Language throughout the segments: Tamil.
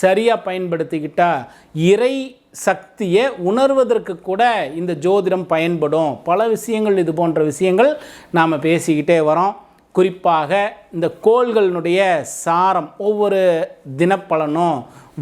சரியாக பயன்படுத்திக்கிட்டால் இறை சக்தியை உணர்வதற்கு கூட இந்த ஜோதிடம் பயன்படும். பல விஷயங்கள் இது போன்ற விஷயங்கள் நாம் பேசிக்கிட்டே வரோம். குறிப்பாக இந்த கோள்களினுடைய சாரம் ஒவ்வொரு தினப்பலனும்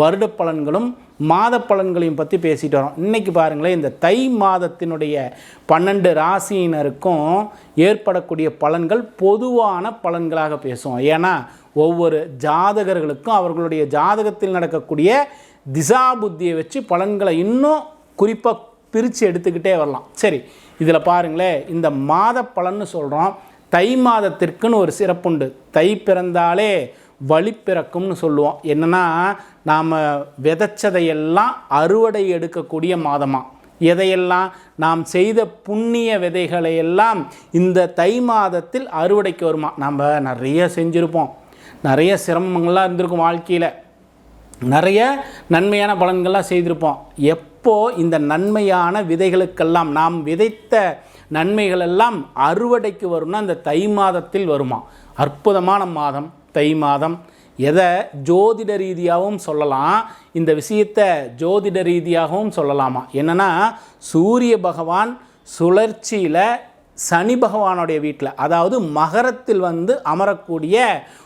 வருட பலன்களும் மாத பலன்களையும் பற்றி பேசிட்டு வரோம். இன்றைக்கி பாருங்களேன் இந்த தை மாதத்தினுடைய பன்னெண்டு ராசியினருக்கும் ஏற்படக்கூடிய பலன்கள் பொதுவான பலன்களாக பேசுவோம். ஏன்னா ஒவ்வொரு ஜாதகர்களுக்கும் அவர்களுடைய ஜாதகத்தில் நடக்கக்கூடிய திசா புத்தியை வச்சு பலன்களை இன்னும் குறிப்பாக பிரித்து எடுத்துக்கிட்டே வரலாம். சரி இதில் பாருங்களேன் இந்த மாத பலன்னு சொல்கிறோம் தை மாதத்திற்குன்னு ஒரு சிறப்புண்டு. தை பிறந்தாலே வழி பிறக்கும்னு சொல்லுவோம். என்னென்னா நாம் விதைச்சதையெல்லாம் அறுவடை எடுக்கக்கூடிய மாதமாக எதையெல்லாம் நாம் செய்த புண்ணிய விதைகளை எல்லாம் இந்த தை மாதத்தில் அறுவடைக்கு வருமா? நம்ம நிறைய செஞ்சுருப்போம். நிறைய சிரமங்கள்லாம் இருந்திருக்கும் வாழ்க்கையில். நிறைய நன்மையான பலன்கள்லாம் செய்திருப்போம். எப்போ இந்த நன்மையான விதைகளுக்கெல்லாம் நாம் விதைத்த நன்மைகளெல்லாம் அறுவடைக்கு வரும்னா இந்த தை மாதத்தில் வருமா? அற்புதமான மாதம். தை மாதம். எதை? ஜோதிட ரீதியாகவும் சொல்லலாம். இந்த விஷயத்தை ஜோதிட ரீதியாகவும் சொல்லலாமா? என்னென்னா சூரிய பகவான் சுழற்சியில் சனி பகவானுடைய வீட்டில் அதாவது மகரத்தில் வந்து அமரக்கூடிய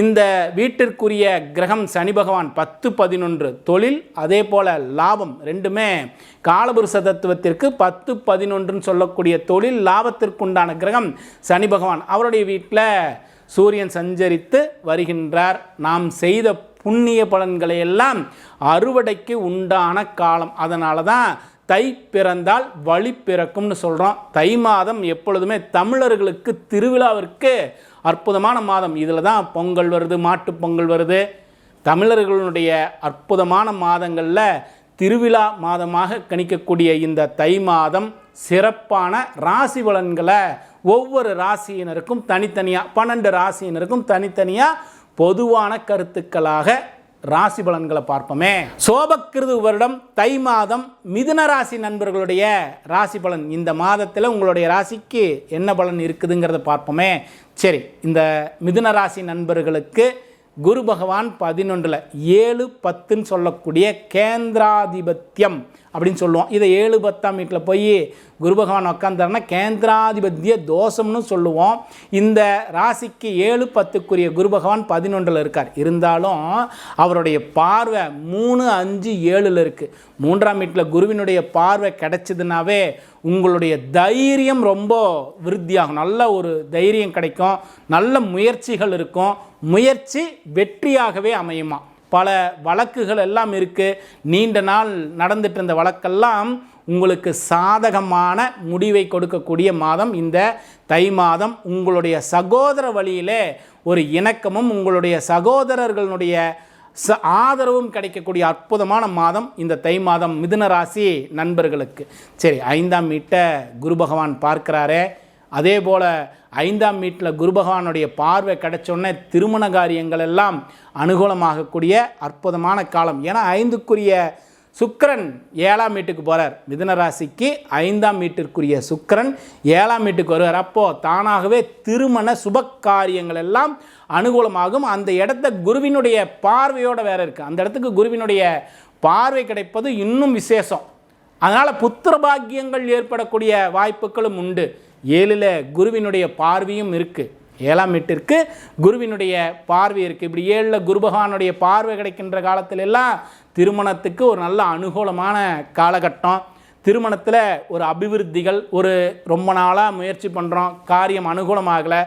இந்த வீட்டிற்குரிய கிரகம் சனி பகவான் பத்து பதினொன்று தொழில் அதே போல் லாபம் ரெண்டுமே காலபுருஷ தத்துவத்திற்கு பத்து பதினொன்றுன்னு சொல்லக்கூடிய தொழில் லாபத்திற்குண்டான கிரகம் சனி பகவான். அவருடைய வீட்டில் சூரியன் சஞ்சரித்து வருகின்றார். நாம் செய்த புண்ணிய பலன்களை எல்லாம் அறுவடைக்கு உண்டான காலம். அதனால தான் தை பிறந்தால் வழி பிறக்கும்னு சொல்கிறோம் தை மாதம் எப்பொழுதுமே தமிழர்களுக்கு திருவிழாவிற்கு அற்புதமான மாதம். இதில் தான் பொங்கல் வருது மாட்டுப் பொங்கல் வருது. தமிழர்களுடைய அற்புதமான மாதங்களில் திருவிழா மாதமாக கணிக்கக்கூடிய இந்த தை மாதம் சிறப்பான ராசி பலன்களை ஒவ்வொரு ராசியினருக்கும் தனித்தனியாக பன்னெண்டு ராசியினருக்கும் தனித்தனியாக பொதுவான கருத்துக்களாக ராசி பலன்களை பார்ப்போமே. சோபக்கிருது வருடம் தை மாதம் மிதுன ராசி நண்பர்களுடைய ராசி பலன். இந்த மாதத்தில் உங்களுடைய ராசிக்கு என்ன பலன் இருக்குதுங்கிறத பார்ப்போமே. சரி இந்த மிதுன ராசி நண்பர்களுக்கு குரு பகவான் பதினொன்றில் ஏழு பத்துன்னு சொல்லக்கூடிய கேந்திராதிபத்தியம் அப்படின்னு சொல்லுவோம். இதை ஏழு பத்தாம் வீட்டில் போய் குரு பகவான் உட்காந்தாருன்னா கேந்திராதிபத்திய தோஷம்னு சொல்லுவோம். இந்த ராசிக்கு ஏழு பத்துக்குரிய குரு பகவான் பதினொன்றில் இருக்கார். இருந்தாலும் அவருடைய பார்வை மூணு அஞ்சு ஏழில் இருக்குது மூன்றாம் வீட்டில் குருவினுடைய பார்வை கிடைச்சதுனாவே உங்களுடைய தைரியம் ரொம்ப விருத்தியாகும். நல்ல ஒரு தைரியம் கிடைக்கும். நல்ல முயற்சிகள் இருக்கும். முயற்சி வெற்றியாகவே அமையுமா? பல வழக்குகள் எல்லாம் இருக்குது நீண்ட நாள் நடந்துட்டு இருந்த வழக்கெல்லாம் உங்களுக்கு சாதகமான முடிவை கொடுக்கக்கூடிய மாதம் இந்த தை மாதம். உங்களுடைய சகோதர வழியிலே ஒரு இணக்கமும் உங்களுடைய சகோதரர்களுடைய ச ஆதரவும் கிடைக்கக்கூடிய அற்புதமான மாதம் இந்த தை மாதம் மிதுன ராசி நண்பர்களுக்கு. சரி ஐந்தாம் வீட்டை குரு பகவான் பார்க்கிறாரே. அதே போல் ஐந்தாம் வீட்டில் குரு பகவானுடைய பார்வை கிடைச்சோடனே திருமண காரியங்கள் எல்லாம் அனுகூலமாகக்கூடிய அற்புதமான காலம். ஏன்னா ஐந்துக்குரிய சுக்கரன் ஏழாம் வீட்டுக்கு போகிறார் மிதுன ராசிக்கு ஐந்தாம் வீட்டிற்குரிய சுக்கரன் ஏழாம் வீட்டுக்கு வருவார். அப்போது தானாகவே திருமண சுப காரியங்கள் எல்லாம் அனுகூலமாகும். அந்த இடத்த குருவினுடைய பார்வையோடு வேற இருக்குது அந்த இடத்துக்கு குருவினுடைய பார்வை கிடைப்பது இன்னும் விசேஷம். அதனால் புத்திர பாக்கியங்கள் ஏற்படக்கூடிய வாய்ப்புகளும் உண்டு. ஏழில் குருவினுடைய பார்வையும் இருக்குது ஏழாம் வீட்டிற்கு குருவினுடைய பார்வை இருக்குது இப்படி ஏழில் குரு பகவானுடைய பார்வை கிடைக்கின்ற காலத்திலெல்லாம் திருமணத்துக்கு ஒரு நல்ல அனுகூலமான காலகட்டம். திருமணத்தில் ஒரு அபிவிருத்திகள் ஒரு ரொம்ப நாளாக முயற்சி பண்ணுறோம் காரியம் அனுகூலமாகலை.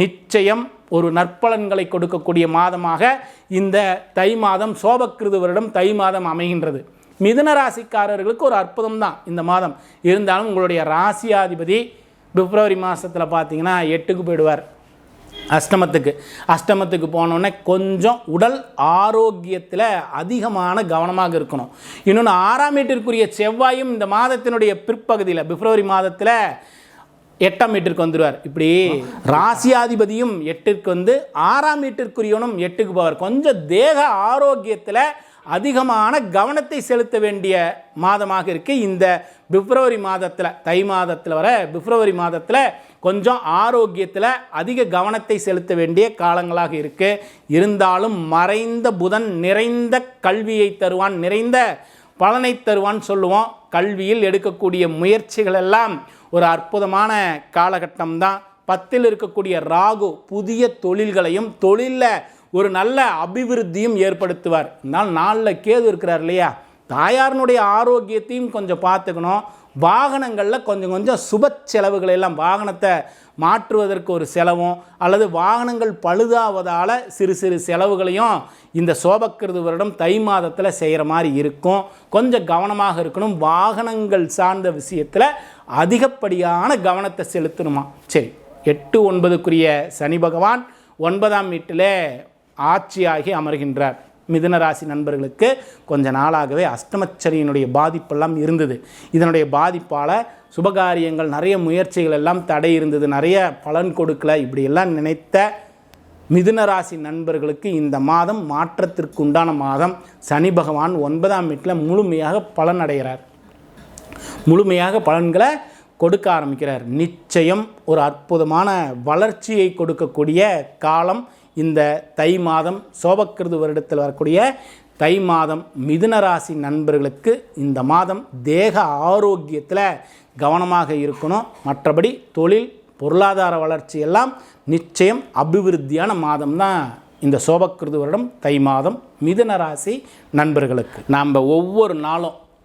நிச்சயம் ஒரு நற்பலன்களை கொடுக்கக்கூடிய மாதமாக இந்த தை மாதம் சோபக்கிருது வருடம் தை மாதம் அமைகின்றது. மிதுன ராசிக்காரர்களுக்கு ஒரு அற்புதம் தான் இந்த மாதம். இருந்தாலும் உங்களுடைய ராசியாதிபதி பிப்ரவரி மாதத்தில் பார்த்தீங்கன்னா எட்டுக்கு போயிடுவார். அஷ்டமத்துக்கு. அஷ்டமத்துக்கு போனோடனே கொஞ்சம் உடல் ஆரோக்கியத்தில் அதிகமான கவனமாக இருக்கணும். இன்னொன்று ஆறாம் வீட்டிற்குரிய செவ்வாயும் இந்த மாதத்தினுடைய பிற்பகுதியில் பிப்ரவரி மாதத்தில் எட்டாம் வீட்டிற்கு வந்துடுவார் இப்படி ராசியாதிபதியும் எட்டிற்கு வந்து ஆறாம் வீட்டிற்குரியவனும் எட்டுக்கு போவார். கொஞ்சம் தேக ஆரோக்கியத்தில் அதிகமான கவனத்தை செலுத்த வேண்டிய மாதமாக இருக்குது இந்த பிப்ரவரி மாதத்தில் தை மாதத்தில் வர பிப்ரவரி மாதத்தில் கொஞ்சம் ஆரோக்கியத்தில் அதிக கவனத்தை செலுத்த வேண்டிய காலங்களாக இருக்குது இருந்தாலும் மறைந்த புதன் நிறைந்த கல்வியை தருவான் நிறைந்த பலனை தருவான் சொல்லுவோம். கல்வியில் எடுக்கக்கூடிய முயற்சிகள் எல்லாம் ஒரு அற்புதமான காலகட்டம் தான் பத்தில் இருக்கக்கூடிய ராகு புதிய தொழில்களையும் தொழிலில் ஒரு நல்ல அபிவிருத்தியும் ஏற்படுத்துவார். இருந்தால் நாளில் கேது இருக்கிறார் இல்லையா? தாயாரினுடைய ஆரோக்கியத்தையும் கொஞ்சம் பார்த்துக்கணும். வாகனங்களில் கொஞ்சம் கொஞ்சம் சுப செலவுகளை எல்லாம் வாகனத்தை மாற்றுவதற்கு ஒரு செலவும் அல்லது வாகனங்கள் பழுதாவதால் சிறு சிறு செலவுகளையும் இந்த சோபக்கிருது வருடம் தை மாதத்தில் செய்கிற மாதிரி இருக்கும். கொஞ்சம் கவனமாக இருக்கணும். வாகனங்கள் சார்ந்த விஷயத்தில் அதிகப்படியான கவனத்தை செலுத்தணுமா? சரி எட்டு ஒன்பதுக்குரிய சனி பகவான் ஒன்பதாம் வீட்டில் ஆட்சியாகி அமர்கின்றார். மிதுன ராசி நண்பர்களுக்கு கொஞ்ச நாளாகவே அஷ்டமச்சரியனுடைய பாதிப்பெல்லாம் இருந்தது. இதனுடைய பாதிப்பால் சுபகாரியங்கள் நிறைய முயற்சிகள் எல்லாம் தடை இருந்தது. நிறைய பலன் கொடுக்கல. இப்படியெல்லாம் நினைத்த மிதுன ராசி நண்பர்களுக்கு இந்த மாதம் மாற்றத்திற்குண்டான மாதம். சனி பகவான் ஒன்பதாம் வீட்டில் முழுமையாக பலன் அடைகிறார். முழுமையாக பலன்களை கொடுக்க ஆரம்பிக்கிறார். நிச்சயம் ஒரு அற்புதமான வளர்ச்சியை கொடுக்கக்கூடிய காலம் இந்த தை மாதம் சோபக்கிருது வருடத்தில் வரக்கூடிய தை மாதம் மிதுன ராசி நண்பர்களுக்கு இந்த மாதம் தேக ஆரோக்கியத்தில் கவனமாக இருக்கணும். மற்றபடி தொழில் பொருளாதார வளர்ச்சி எல்லாம் நிச்சயம் அபிவிருத்தியான மாதம் தான் இந்த சோபக்கிருது வருடம் தை மாதம் மிதுன ராசி நண்பர்களுக்கு. நாம் ஒவ்வொரு நாளும்